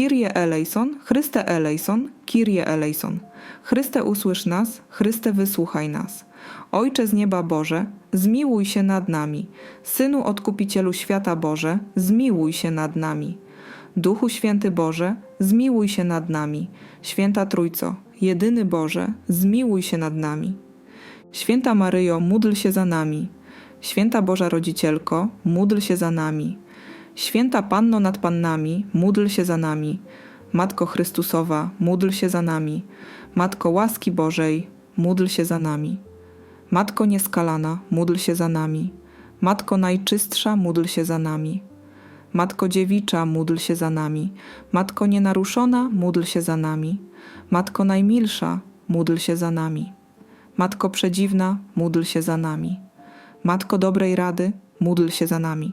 Kyrie eleison, Chryste eleison, Kyrie eleison. Chryste usłysz nas, Chryste wysłuchaj nas. Ojcze z nieba Boże, zmiłuj się nad nami. Synu Odkupicielu świata Boże, zmiłuj się nad nami. Duchu Święty Boże, zmiłuj się nad nami. Święta Trójco, jedyny Boże, zmiłuj się nad nami. Święta Maryjo, módl się za nami. Święta Boża Rodzicielko, módl się za nami. Święta Panno nad Pannami, módl się za nami. Matko Chrystusowa, módl się za nami. Matko łaski Bożej, módl się za nami. Matko nieskalana, módl się za nami. Matko najczystsza, módl się za nami. Matko dziewicza, módl się za nami. Matko nienaruszona, módl się za nami. Matko najmilsza, módl się za nami. Matko przedziwna, módl się za nami. Matko dobrej rady, módl się za nami.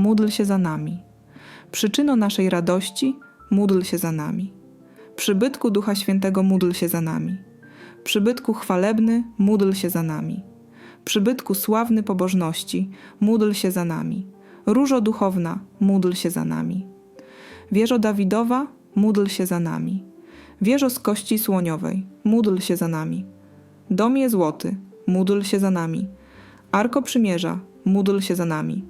módl się za nami. Przyczyno naszej radości, módl się za nami. Przybytku Ducha Świętego, módl się za nami. Przybytku chwalebny, módl się za nami. Przybytku sławny pobożności, módl się za nami. Różo duchowna, módl się za nami. Wieżo Dawidowa, módl się za nami. Wieżo z kości słoniowej, módl się za nami. Domie złoty, módl się za nami. Arko przymierza, módl się za nami.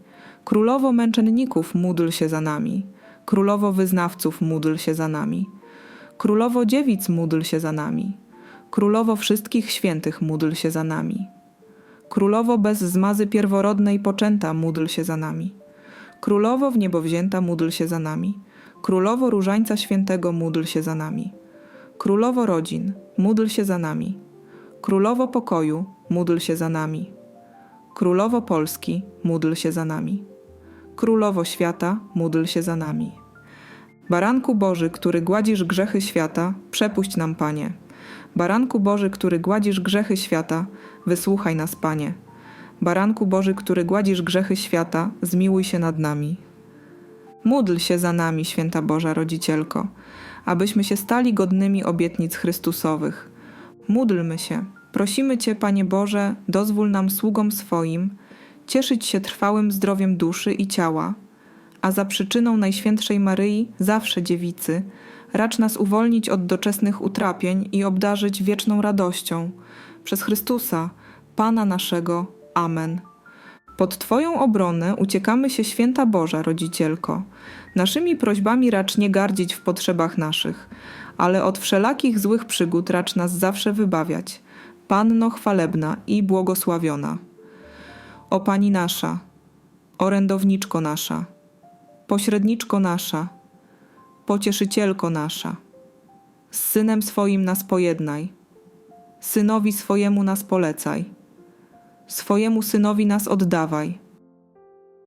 Królowo męczenników, módl się za nami. Królowo wyznawców, módl się za nami. Królowo dziewic, módl się za nami. Królowo wszystkich świętych, módl się za nami. Królowo bez zmazy pierworodnej poczęta, módl się za nami. Królowo w niebo wzięta, módl się za nami. Królowo różańca świętego, módl się za nami. Królowo rodzin, módl się za nami. Królowo pokoju, módl się za nami. Królowo Polski, módl się za nami. Królowo świata, módl się za nami. Baranku Boży, który gładzisz grzechy świata, przepuść nam, Panie. Baranku Boży, który gładzisz grzechy świata, wysłuchaj nas, Panie. Baranku Boży, który gładzisz grzechy świata, zmiłuj się nad nami. Módl się za nami, święta Boża Rodzicielko, abyśmy się stali godnymi obietnic Chrystusowych. Módlmy się. Prosimy Cię, Panie Boże, dozwól nam sługom swoim cieszyć się trwałym zdrowiem duszy i ciała, a za przyczyną Najświętszej Maryi, zawsze dziewicy, racz nas uwolnić od doczesnych utrapień i obdarzyć wieczną radością. Przez Chrystusa, Pana naszego. Amen. Pod Twoją obronę uciekamy się, święta Boża, rodzicielko. Naszymi prośbami racz nie gardzić w potrzebach naszych, ale od wszelakich złych przygód racz nas zawsze wybawiać. Panno chwalebna i błogosławiona. O Pani nasza, orędowniczko nasza, pośredniczko nasza, pocieszycielko nasza, z Synem swoim nas pojednaj, Synowi swojemu nas polecaj, swojemu Synowi nas oddawaj,